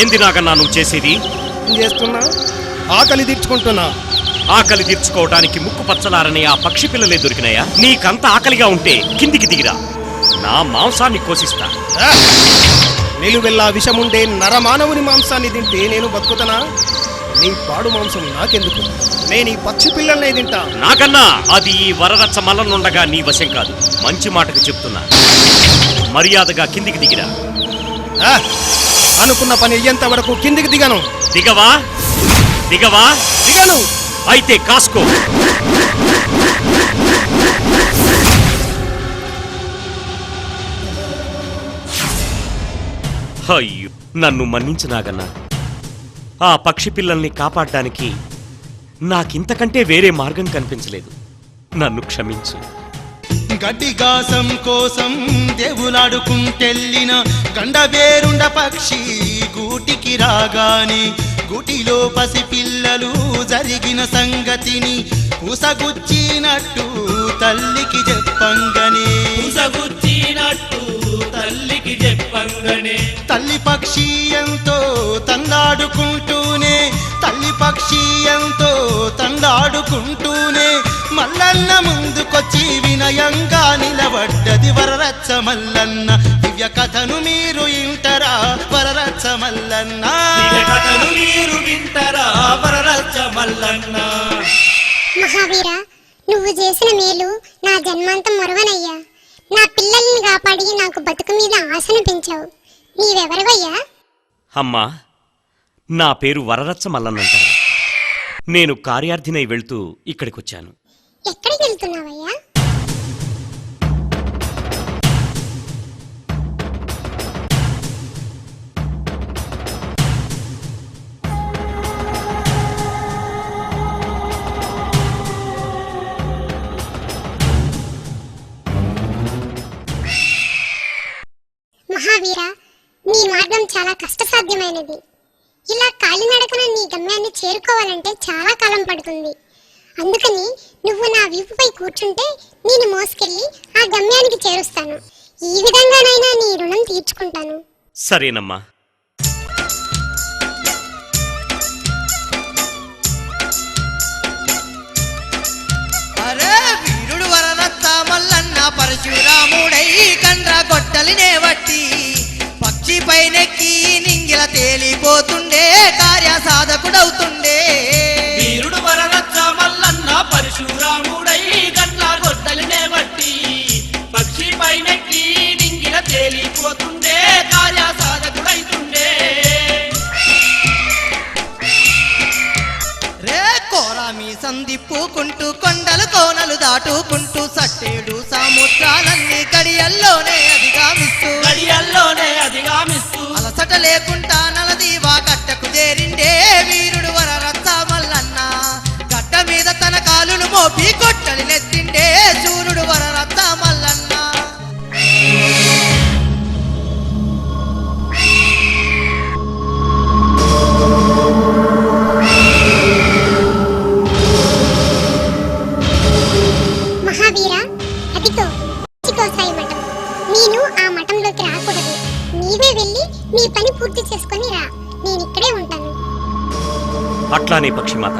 ఏంది నాకన్నా నువ్వు చేసేది? ఏం చేస్తున్నా? ఆకలి తీర్చుకుంటున్నా. ఆకలి తీర్చుకోవడానికి ముక్కు పచ్చలారని ఆ పక్షి పిల్లలే దొరికినాయా? నీకంత ఆకలిగా ఉంటే కిందికి దిగిరా. నా మాంసాన్ని కోసిస్తా! నిలువెల్లా విషముండే నరమానవుని మాంసాన్ని తింటే నేను బతుకుతానా? నీ పాడు మాంసం నాకెందుకు? నేను ఈ పక్షి పిల్లల్ని తింటా. నాకన్నా అది ఈ వరరచ్చ మల్లనుండగా నీ వశం కాదు. మంచి మాటకు చెప్తున్నా. మర్యాదగా కిందికి దిగిరా! అనుకున్న పని అయ్యేంత వరకు కిందికి దిగను. దిగవా? దిగవా? దిగను. అయితే కాసుకో. అయ్యో నన్ను మన్నించు నాగన్నా. ఆ పక్షి పిల్లల్ని కాపాడడానికి నాకింతకంటే వేరే మార్గం కనిపించలేదు. నన్ను క్షమించు. గడ్డిగాసం కోసం దేవులాడుకుంటెళ్ళిన గండబేరుండ పక్షి గూటికి రాగాని గుటిలో పసిపిల్లలు జరిగిన సంగతిని ఉసగుచ్చినట్టు తల్లికి చెప్పంగనే. ఉసగుచ్చినట్టు తల్లికి చెప్పంగనే. తల్లి పక్షి ఎంతో తందాడుకుంటూనే తల్లి పక్షి ఎంతో తందాడుకుంటూనే మల్లన్న ముందుకొచ్చి వినయంగా నిలబడ్డది వరరచ్చ మల్లన్న దివ్య కథను మీరు ఇంటరా వరరచ్చ మల్లన్న కథను మీరు వింటరా? వరరచ్చ మల్లన్న మహావీర నువ్వు చేసిన మేలు నా జన్మాంతం మరువనయ్యా. నా పిల్లల్ని కాపాడి నాకు బతుకు మీద ఆశను పెంచావు. నీవెవరివయ్యా? అమ్మా నా పేరు వరరచ్చ మల్లన్నంటారు నేను కార్యార్థినై వెళ్తూ ఇక్కడికొచ్చాను. ఎక్కడికి వెళ్తున్నావయ్యా? మహావీర నీ మార్గం చాలా కష్టసాధ్యమైనది. ఇలా కాలినడకన నీ గమ్యాన్ని చేరుకోవాలంటే చాలా కాలం పడుతుంది. అందుకని నువ్వు నా వీపుపై కూర్చుంటే నేను మోసుకెళ్ళి ఆ గమ్యానికి చేరుస్తాను. ఈ విధంగానైనా నీ రుణం తీర్చుకుంటాను. సరేనమ్మా. అరే వీరుడు వరనత్త మల్లన్న పరశురాముడై కండ్ర గొట్టలినే వట్టి పక్షి పైనెక్కి నింగిల తేలిపోతుండే కార్య సాధకుడవుతుండే దాటుకుంటూ సట్టేడు సముద్రాలన్నీ గడియల్లోనే అధిగామిస్తూ. గడియల్లోనే అధిగామిస్తూ. అలసట లేకుండా అట్లానే పక్షిమాత.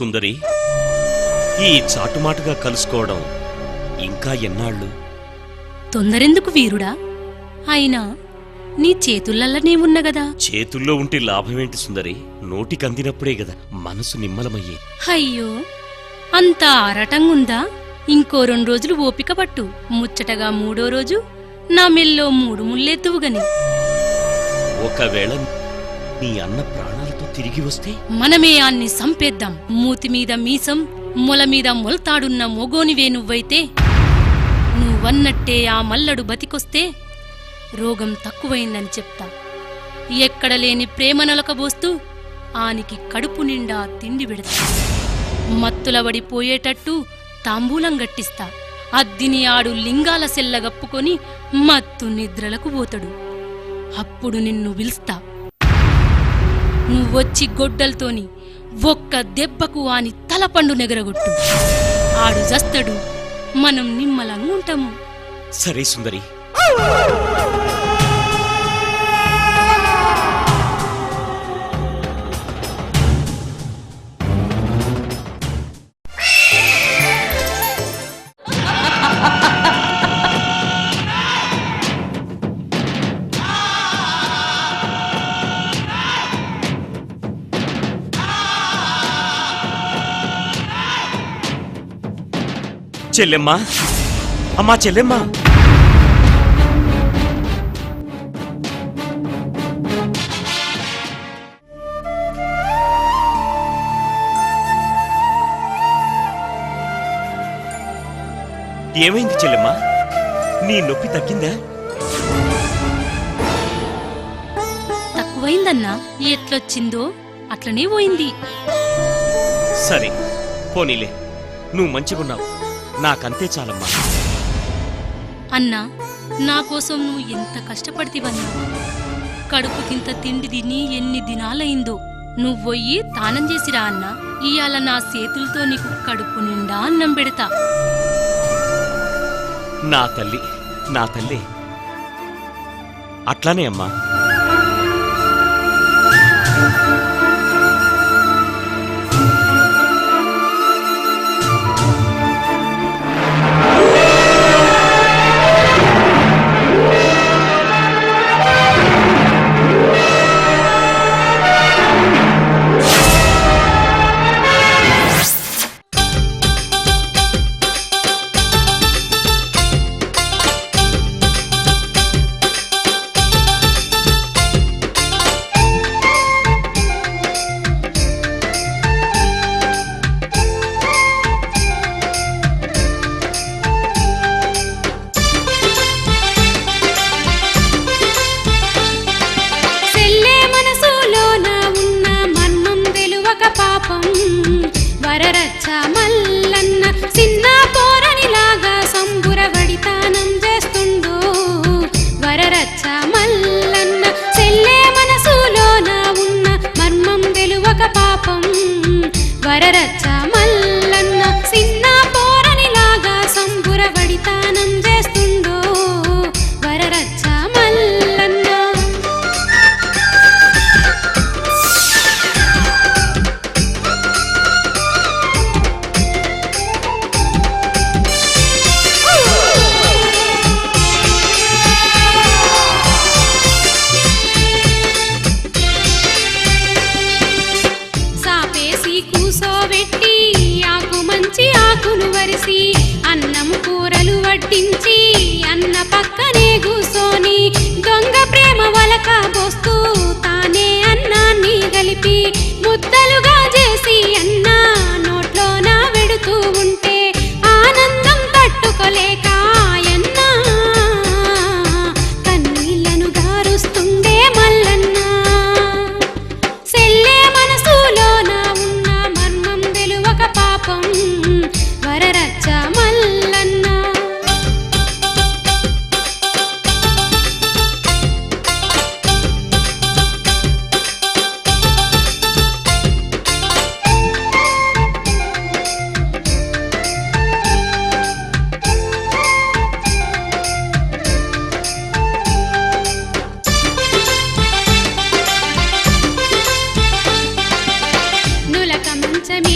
సుందరి ఈ చాటుమాటుగా కలుసుకోవడం ఇంకా ఎన్నాళ్ళు? తొందరెందుకు వీరుడా? అయినా నీ చేతులల్లనే ఉన్న గదా? చేతుల్లో ఉంటే లాభమేంటి సుందరి? నోటికి అందినప్పుడే గదా. మనసు నిమ్మలమయ్యే. అయ్యో అంత ఆరటంగుందా? ఇంకో రెండు రోజులు ఓపిక పట్టు. ముచ్చటగా మూడో రోజు నా మెల్లో మూడు ముళ్ళెత్తువుగని. ఒకవేళ నీ అన్న ప్రాణాలతో తిరిగి వస్తే? మనమే ఆన్ని సంపేద్దాం. మూతి మీద మీసం మొల మీద మొలతాడున్న మొగోనివే నువ్వైతే నువ్వన్నట్టే ఆ మల్లడు బతికొస్తే రోగం తక్కువైందని చెప్తా. ఎక్కడ లేని ప్రేమ నలకబోస్తూ ఆనికి కడుపు నిండా తిండి పెడతా. మత్తులబడిపోయేటట్టు తాంబూలం గట్టిస్తా. అద్దిని ఆడు లింగాల సెల్లగప్పుకొని మత్తు నిద్రలకు పోతడు. అప్పుడు నిన్ను పిలుస్తా నువ్వొచ్చి గొడ్డలతోని ఒక్క దెబ్బకు ఆని తలపండు నెగరగొట్టు. ఆడు జస్తడు మనం నిమ్మలంగుంటాము సరే సుందరి. చెల్లెమ్మా? అమ్మా చెల్లెమ్మా. ఏమైంది చెల్లెమ్మా? నీ నొప్పి తగ్గిందా? తక్కువైందన్నా. ఎట్లొచ్చిందో అట్లనే పోయింది. సరే పోనీలే. నువ్వు మంచిగున్నావు. నాకంతే చాలమ్మా. అన్నా నా కోసం నువ్వు ఎంత కష్టపడితివన్నా? కడుపుకింత తిండి తిని ఎన్ని దినాలైందో నువ్వొయ్యి తానం చేసిరా అన్నా. ఇయాల నా చేతులతో నీకు కడుపు నిండా అన్నం పెడతా. నా తల్లి నా తల్లి. అట్లానే అమ్మా. వరరచ్చ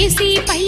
చేసి పై